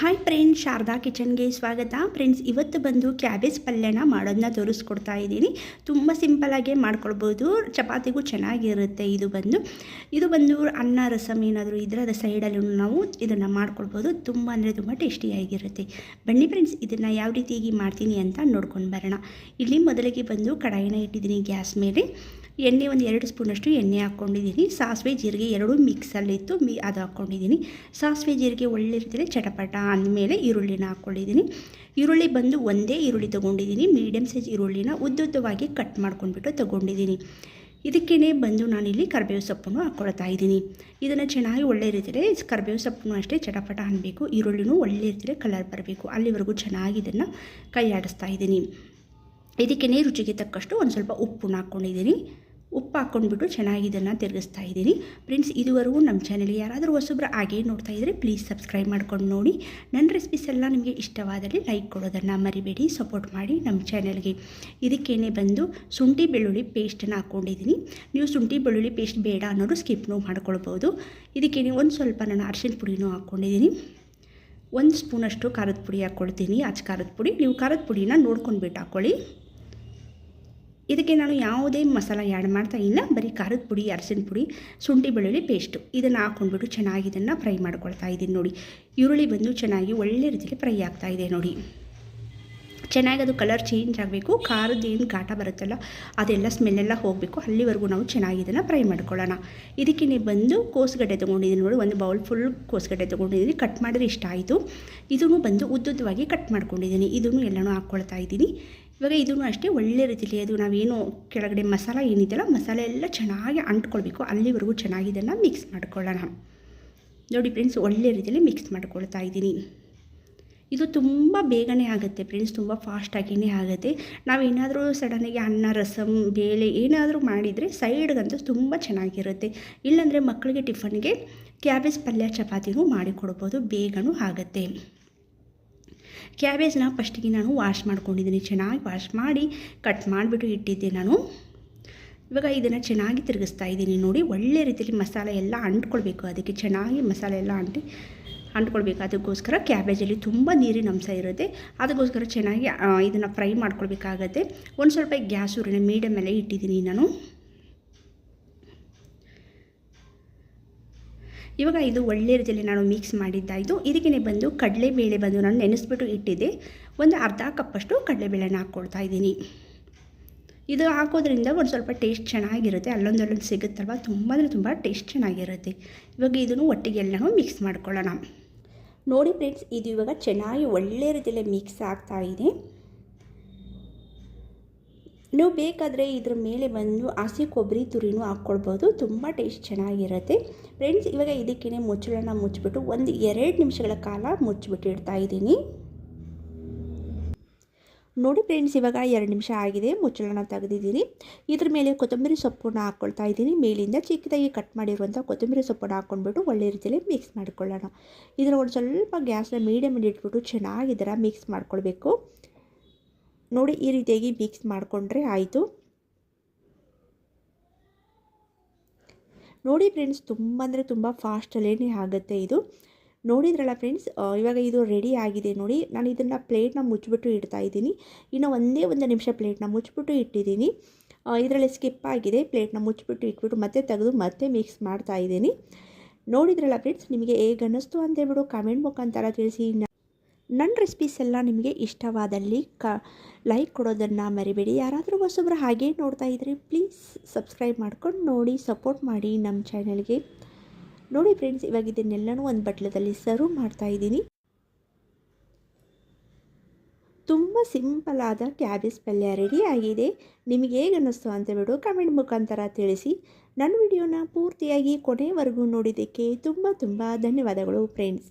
Hi friends Sharada ಕಿಚನ್ಗೆ ಸ್ವಾಗತ. Friends ಇವತ್ತು ಬಂದು ಕ್ಯಾಬೇಜ್ ಪಲ್ಯನ ಮಾಡೋದನ್ನ ತೋರಿಸ್ಕೊಡ್ತಾ ಇದ್ದೀನಿ. ತುಂಬ ಸಿಂಪಲಾಗೆ ಮಾಡ್ಕೊಳ್ಬೋದು. ಚಪಾತಿಗೂ ಚೆನ್ನಾಗಿರುತ್ತೆ ಇದು ಬಂದು. ಇದು ಬಂದು ಅನ್ನ, ರಸಮ್ ಏನಾದರೂ ಅದರ ಸೈಡಲ್ಲೂ ನಾವು ಇದನ್ನು ಮಾಡ್ಕೊಳ್ಬೋದು. ತುಂಬ ಅಂದರೆ ತುಂಬ ಟೇಸ್ಟಿಯಾಗಿರುತ್ತೆ ಬನ್ನಿ ಫ್ರೆಂಡ್ಸ್ ಇದನ್ನು ಯಾವ ರೀತಿಯಾಗಿ ಮಾಡ್ತೀನಿ ಅಂತ ನೋಡ್ಕೊಂಡು ಬರೋಣ. ಇಲ್ಲಿ ಮೊದಲಿಗೆ ಬಂದು ಕಡಾಯಿನ ಇಟ್ಟಿದ್ದೀನಿ ಗ್ಯಾಸ್ ಮೇಲೆ. ಎಣ್ಣೆ ಒಂದು ಎರಡು ಸ್ಪೂನಷ್ಟು ಎಣ್ಣೆ ಹಾಕ್ಕೊಂಡಿದ್ದೀನಿ. ಸಾಸಿವೆ, ಜೀರಿಗೆ ಎರಡೂ ಮಿಕ್ಸಲ್ಲಿತ್ತು ಮಿ ಅದು ಹಾಕ್ಕೊಂಡಿದ್ದೀನಿ. ಸಾಸಿವೆ, ಜೀರಿಗೆ ಒಳ್ಳೆ ರೀತಿಯಲ್ಲಿ ಚಟಪಟ ಅಂದಮೇಲೆ ಈರುಳ್ಳಿನ ಹಾಕ್ಕೊಂಡಿದ್ದೀನಿ. ಈರುಳ್ಳಿ ಬಂದು ಒಂದೇ ಈರುಳ್ಳಿ ತೊಗೊಂಡಿದ್ದೀನಿ. ಮೀಡಿಯಮ್ ಸೈಜ್ ಈರುಳ್ಳಿನ ಉದ್ದುದ್ದವಾಗಿ ಕಟ್ ಮಾಡ್ಕೊಂಡ್ಬಿಟ್ಟು ತೊಗೊಂಡಿದ್ದೀನಿ. ಇದಕ್ಕೇ ಬಂದು ನಾನಿಲ್ಲಿ ಕರಿಬೇವು ಸೊಪ್ಪನ್ನು ಹಾಕ್ಕೊಳ್ತಾ ಇದ್ದೀನಿ. ಇದನ್ನು ಚೆನ್ನಾಗಿ ಒಳ್ಳೆ ರೀತಿಯಲ್ಲಿ ಕರಿಬೇವು ಸೊಪ್ಪನ್ನು ಅಷ್ಟೇ ಚಟಪಟ ಅನ್ನಬೇಕು ಈರುಳ್ಳಿನೂ ಒಳ್ಳೆ ರೀತಿಯಲ್ಲಿ ಕಲರ್ ಬರಬೇಕು. ಅಲ್ಲಿವರೆಗೂ ಚೆನ್ನಾಗಿ ಇದನ್ನು ಕೈ ಆಡಿಸ್ತಾ ಇದ್ದೀನಿ. ಇದಕ್ಕೇ ರುಚಿಗೆ ತಕ್ಕಷ್ಟು ಒಂದು ಸ್ವಲ್ಪ ಉಪ್ಪನ್ನು ಹಾಕ್ಕೊಂಡಿದ್ದೀನಿ. ಉಪ್ಪು ಹಾಕ್ಕೊಂಡ್ಬಿಟ್ಟು ಚೆನ್ನಾಗಿ ಇದನ್ನು ತಿರುಗಿಸ್ತಾ ಇದ್ದೀನಿ. ಫ್ರೆಂಡ್ಸ್, ಇದುವರೆಗೂ ನಮ್ಮ ಚಾನಲ್ಗೆ ಯಾರಾದರೂ ಹೊಸೊಬ್ಬರು ಹಾಗೇ ನೋಡ್ತಾ ಇದ್ದರೆ ಪ್ಲೀಸ್ ಸಬ್ಸ್ಕ್ರೈಬ್ ಮಾಡ್ಕೊಂಡು ನೋಡಿ. ನನ್ನ ರೆಸಿಪೀಸ್ ಎಲ್ಲ ನಿಮಗೆ ಇಷ್ಟವಾದಲ್ಲಿ ಲೈಕ್ ಕೊಡೋದನ್ನು ಮರಿಬೇಡಿ ಸಪೋರ್ಟ್ ಮಾಡಿ ನಮ್ಮ ಚಾನಲ್ಗೆ. ಇದಕ್ಕೇನೆ ಬಂದು ಶುಂಠಿ ಬೆಳ್ಳುಳ್ಳಿ ಪೇಸ್ಟನ್ನು ಹಾಕ್ಕೊಂಡಿದ್ದೀನಿ ನೀವು ಶುಂಠಿ ಬೆಳ್ಳುಳ್ಳಿ ಪೇಸ್ಟ್ ಬೇಡ ಅನ್ನೋರು ಸ್ಕಿಪ್ನು ಮಾಡ್ಕೊಳ್ಬೋದು ಇದಕ್ಕೇನೆ ಒಂದು ಸ್ವಲ್ಪ ನಾನು ಅರ್ಶಿನ ಪುಡಿನೂ ಹಾಕ್ಕೊಂಡಿದ್ದೀನಿ ಒಂದು ಸ್ಪೂನಷ್ಟು ಖಾರದ ಪುಡಿ ಹಾಕ್ಕೊಳ್ತೀನಿ ಅಚ್ಚ ಖಾರದ ಪುಡಿ. ನೀವು ಖಾರದ ಪುಡಿನ ನೋಡ್ಕೊಂಡ್ಬಿಟ್ಟು ಹಾಕ್ಕೊಳ್ಳಿ ಇದಕ್ಕೆ ನಾನು ಯಾವುದೇ ಮಸಾಲ ಆ್ಯಡ್ ಮಾಡ್ತಾ ಇಲ್ಲ. ಬರೀ ಖಾರದ ಪುಡಿ ಅರಸಿನ ಪುಡಿ, ಶುಂಠಿ, ಬೆಳ್ಳುಳ್ಳಿ ಪೇಸ್ಟು ಇದನ್ನು ಹಾಕ್ಕೊಂಡ್ಬಿಟ್ಟು ಚೆನ್ನಾಗಿ ಇದನ್ನು ಫ್ರೈ ಮಾಡ್ಕೊಳ್ತಾ ಇದ್ದೀನಿ ನೋಡಿ. ಈರುಳ್ಳಿ ಬಂದು ಚೆನ್ನಾಗಿ ಒಳ್ಳೆ ರೀತಿಯಲ್ಲಿ ಫ್ರೈ ಆಗ್ತಾ ಇದೆ ನೋಡಿ. ಚೆನ್ನಾಗಿ ಅದು ಕಲರ್ ಚೇಂಜ್ ಆಗಬೇಕು. ಖಾರದ ಏನು ಘಾಟ ಬರುತ್ತಲ್ಲ, ಅದೆಲ್ಲ ಸ್ಮೆಲ್ಲೆಲ್ಲ ಹೋಗಬೇಕು. ಅಲ್ಲಿವರೆಗೂ ನಾವು ಚೆನ್ನಾಗಿ ಇದನ್ನು ಫ್ರೈ ಮಾಡ್ಕೊಳ್ಳೋಣ. ಇದಕ್ಕೆ ಬಂದು ಕೋಸುಗಡ್ಡೆ ತೊಗೊಂಡಿದ್ದೀನಿ ನೋಡಿ. ಒಂದು ಬೌಲ್ ಫುಲ್ ಕೋಸುಗಡ್ಡೆ ತೊಗೊಂಡಿದ್ದೀನಿ. ಕಟ್ ಮಾಡಿದ್ರೆ ಇಷ್ಟ ಆಯಿತು. ಇದನ್ನು ಬಂದು ಉದ್ದುದ್ದವಾಗಿ ಕಟ್ ಮಾಡ್ಕೊಂಡಿದ್ದೀನಿ. ಇದನ್ನು ಎಲ್ಲನೂ ಹಾಕ್ಕೊಳ್ತಾ ಇದ್ದೀನಿ. ಇವಾಗ ಇದನ್ನು ಅಷ್ಟೇ ಒಳ್ಳೆ ರೀತಿಯಲ್ಲಿ ಅದು ನಾವೇನು ಕೆಳಗಡೆ ಮಸಾಲ ಏನಿದೆಯಲ್ಲ ಮಸಾಲೆ ಎಲ್ಲ ಚೆನ್ನಾಗಿ ಅಂಟ್ಕೊಳ್ಬೇಕು, ಅಲ್ಲಿವರೆಗೂ ಚೆನ್ನಾಗಿ ಇದನ್ನು ಮಿಕ್ಸ್ ಮಾಡ್ಕೊಳ್ಳೋಣ. ನೋಡಿ ಫ್ರೆಂಡ್ಸ್ ಒಳ್ಳೆ ರೀತಿಯಲ್ಲಿ ಮಿಕ್ಸ್ ಮಾಡ್ಕೊಳ್ತಾ ಇದ್ದೀನಿ. ಇದು ತುಂಬ ಬೇಗನೆ ಆಗುತ್ತೆ ಫ್ರೆಂಡ್ಸ್ ತುಂಬ ಫಾಸ್ಟಾಗಿಯೇ ಆಗುತ್ತೆ. ನಾವೇನಾದರೂ ಸಡನ್ನಾಗಿ ಅನ್ನ ರಸಮ್ ಬೇಳೆ ಏನಾದರೂ ಮಾಡಿದರೆ ಸೈಡ್ಗಂತೂ ತುಂಬ ಚೆನ್ನಾಗಿರುತ್ತೆ. ಇಲ್ಲಾಂದರೆ ಮಕ್ಕಳಿಗೆ ಟಿಫನ್ಗೆ ಕ್ಯಾಬೇಜ್ ಪಲ್ಯ, ಚಪಾತಿನೂ ಮಾಡಿಕೊಡ್ಬೋದು, ಬೇಗನೂ ಆಗುತ್ತೆ. ಕ್ಯಾಬೇಜ್ನ ಫಸ್ಟಿಗೆ ನಾನು ವಾಶ್ ಮಾಡ್ಕೊಂಡಿದ್ದೀನಿ. ಚೆನ್ನಾಗಿ ವಾಶ್ ಮಾಡಿ ಕಟ್ ಮಾಡಿಬಿಟ್ಟು ಇಟ್ಟಿದ್ದೆ ನಾನು. ಇವಾಗ ಇದನ್ನು ಚೆನ್ನಾಗಿ ತಿರುಗಿಸ್ತಾ ಇದ್ದೀನಿ. ನೋಡಿ, ಒಳ್ಳೆ ರೀತಿಯಲ್ಲಿ ಮಸಾಲೆ ಎಲ್ಲ ಅಂಟ್ಕೊಳ್ಬೇಕು. ಅದಕ್ಕೆ ಚೆನ್ನಾಗಿ ಮಸಾಲೆ ಎಲ್ಲ ಅಂಟಿ, ಅಂಟ್ಕೊಳ್ಬೇಕು. ಅದಕ್ಕೋಸ್ಕರ ಕ್ಯಾಬೇಜಲ್ಲಿ ತುಂಬ ನೀರಿನ ಅಂಶ ಇರುತ್ತೆ. ಅದಕ್ಕೋಸ್ಕರ ಚೆನ್ನಾಗಿ ಇದನ್ನು ಫ್ರೈ ಮಾಡ್ಕೊಳ್ಬೇಕಾಗತ್ತೆ. ಒಂದು ಸ್ವಲ್ಪ ಗ್ಯಾಸ್ ಊರಿನ ಮೇಲೆ ಇಟ್ಟಿದ್ದೀನಿ ನಾನು. ಇವಾಗ ಇದು ಒಳ್ಳೆ ರೀತಿಯಲ್ಲಿ ನಾನು ಮಿಕ್ಸ್ ಮಾಡಿದ್ದಾಯಿತು ಇದಕ್ಕೆ ಬಂದು ಕಡಲೆಬೇಳೆ ಬಂದು ನಾನು ನೆನೆಸ್ಬಿಟ್ಟು ಇಟ್ಟಿದ್ದೆ. ಒಂದು ಅರ್ಧ ಕಪ್ಪಷ್ಟು ಕಡಲೆಬೇಳೆನ ಹಾಕ್ಕೊಳ್ತಾ ಇದ್ದೀನಿ. ಇದು ಹಾಕೋದ್ರಿಂದ ಒಂದು ಸ್ವಲ್ಪ ಟೇಸ್ಟ್ ಚೆನ್ನಾಗಿರುತ್ತೆ. ಅಲ್ಲೊಂದು ಅಲ್ಲೊಂದು ಸಿಗುತ್ತಲ್ವ? ತುಂಬ ಅಂದರೆ ತುಂಬ ಟೇಸ್ಟ್ ಚೆನ್ನಾಗಿರುತ್ತೆ. ಇವಾಗ ಇದನ್ನು ಒಟ್ಟಿಗೆ ಎಲ್ಲನೂ ಮಿಕ್ಸ್ ಮಾಡ್ಕೊಳ್ಳೋಣ. ನೋಡಿ ಫ್ರೆಂಡ್ಸ್ ಇದು ಇವಾಗ ಚೆನ್ನಾಗಿ ಒಳ್ಳೆ ರೀತಿಯಲ್ಲಿ ಮಿಕ್ಸ್ ಆಗ್ತಾ ಇದೆ. ನೀವು ಬೇಕಾದರೆ ಇದ್ರ ಮೇಲೆ ಬಂದು ಹಸಿ ಕೊಬ್ಬರಿ ತುರಿನೂ ಹಾಕ್ಕೊಳ್ಬೋದು. ತುಂಬ ಟೇಸ್ಟ್ ಚೆನ್ನಾಗಿರುತ್ತೆ. ಫ್ರೆಂಡ್ಸ್ ಇವಾಗ ಇದಕ್ಕೇ ಮುಚ್ಚಳನ ಮುಚ್ಚಿಬಿಟ್ಟು ಒಂದು ಎರಡು ನಿಮಿಷಗಳ ಕಾಲ ಮುಚ್ಚಿಬಿಟ್ಟು ಇಡ್ತಾ ಇದ್ದೀನಿ. ನೋಡಿ ಫ್ರೆಂಡ್ಸ್ ಇವಾಗ ಎರಡು ನಿಮಿಷ ಆಗಿದೆ ಮುಚ್ಚಳನ ತೆಗೆದಿದ್ದೀನಿ. ಇದ್ರ ಮೇಲೆ ಕೊತ್ತಂಬರಿ ಸೊಪ್ಪನ್ನು ಹಾಕ್ಕೊಳ್ತಾ ಇದ್ದೀನಿ. ಮೇಲಿಂದ ಚಿಕ್ಕದಾಗಿ ಕಟ್ ಮಾಡಿರುವಂಥ ಕೊತ್ತಂಬರಿ ಸೊಪ್ಪನ್ನು ಹಾಕ್ಕೊಂಡ್ಬಿಟ್ಟು ಒಳ್ಳೆ ರೀತಿಯಲ್ಲಿ ಮಿಕ್ಸ್ ಮಾಡ್ಕೊಳ್ಳೋಣ. ಇದರ ಒಂದು ಸ್ವಲ್ಪ ಗ್ಯಾಸ್ನ ಮೀಡಿಯಮಲ್ಲಿ ಇಟ್ಬಿಟ್ಟು ಚೆನ್ನಾಗಿ ಇದರ ಮಿಕ್ಸ್ ಮಾಡ್ಕೊಳ್ಬೇಕು. ನೋಡಿ ಈ ರೀತಿಯಾಗಿ ಮಿಕ್ಸ್ ಮಾಡಿಕೊಂಡ್ರೆ ಆಯಿತು. ನೋಡಿ ಫ್ರೆಂಡ್ಸ್ ತುಂಬ ಅಂದರೆ ತುಂಬ ಫಾಸ್ಟಲ್ಲೇ ಆಗುತ್ತೆ ಇದು. ನೋಡಿದ್ರಲ್ಲ ಫ್ರೆಂಡ್ಸ್ ಇವಾಗ ಇದು ರೆಡಿ ಆಗಿದೆ ನೋಡಿ. ನಾನು ಇದನ್ನು ಪ್ಲೇಟ್ನ ಮುಚ್ಚಿಬಿಟ್ಟು ಇಡ್ತಾ ಇದ್ದೀನಿ. ಇನ್ನು ಒಂದೇ ಒಂದು ನಿಮಿಷ ಪ್ಲೇಟ್ನ ಮುಚ್ಚಿಬಿಟ್ಟು ಇಟ್ಟಿದ್ದೀನಿ. ಇದರಲ್ಲಿ ಸ್ಕಿಪ್ ಆಗಿದೆ. ಪ್ಲೇಟ್ನ ಮುಚ್ಚಿಬಿಟ್ಟು ಇಟ್ಬಿಟ್ಟು ಮತ್ತೆ ತೆಗೆದು ಮತ್ತೆ ಮಿಕ್ಸ್ ಮಾಡ್ತಾ ಇದ್ದೀನಿ. ನೋಡಿದ್ರಲ್ಲ ಫ್ರೆಂಡ್ಸ್ ನಿಮಗೆ ಹೇಗೆ ಅನ್ನಿಸ್ತು ಅಂತೇಳ್ಬಿಟ್ಟು ಕಮೆಂಟ್ ಮುಖಾಂತರ ತಿಳಿಸಿ. ನನ್ನ ರೆಸಿಪೀಸ್ ಎಲ್ಲ ನಿಮಗೆ ಇಷ್ಟವಾದಲ್ಲಿ ಕ ಲೈಕ್ ಕೊಡೋದನ್ನು ಮರಿಬೇಡಿ. ಯಾರಾದರೂ ಹೊಸೊಬ್ಬರು ಹಾಗೇ ನೋಡ್ತಾ ಇದ್ದರೆ ಪ್ಲೀಸ್ ಸಬ್ಸ್ಕ್ರೈಬ್ ಮಾಡ್ಕೊಂಡು ನೋಡಿ ಸಪೋರ್ಟ್ ಮಾಡಿ ನಮ್ಮ ಚಾನಲ್ಗೆ ನೋಡಿ ಫ್ರೆಂಡ್ಸ್ ಇವಾಗ ಇದನ್ನೆಲ್ಲನೂ ಒಂದು ಬಟ್ಲದಲ್ಲಿ ಸರ್ವ್ ಮಾಡ್ತಾ ಇದ್ದೀನಿ. ತುಂಬ ಸಿಂಪಲ್ ಆದ ಕ್ಯಾಬೇಜ್ ಪಲ್ಯ ರೆಡಿ ಆಗಿದೆ. ನಿಮಗೆ ಹೇಗೆ ಅನ್ನಿಸ್ತು ಅಂತ ಬಿಡು ಕಮೆಂಟ್ ಮುಖಾಂತರ ತಿಳಿಸಿ. ನನ್ನ ವಿಡಿಯೋನ ಪೂರ್ತಿಯಾಗಿ ಕೊನೆವರೆಗೂ ನೋಡಿದ್ದಕ್ಕೆ ತುಂಬ ತುಂಬ ಧನ್ಯವಾದಗಳು ಫ್ರೆಂಡ್ಸ್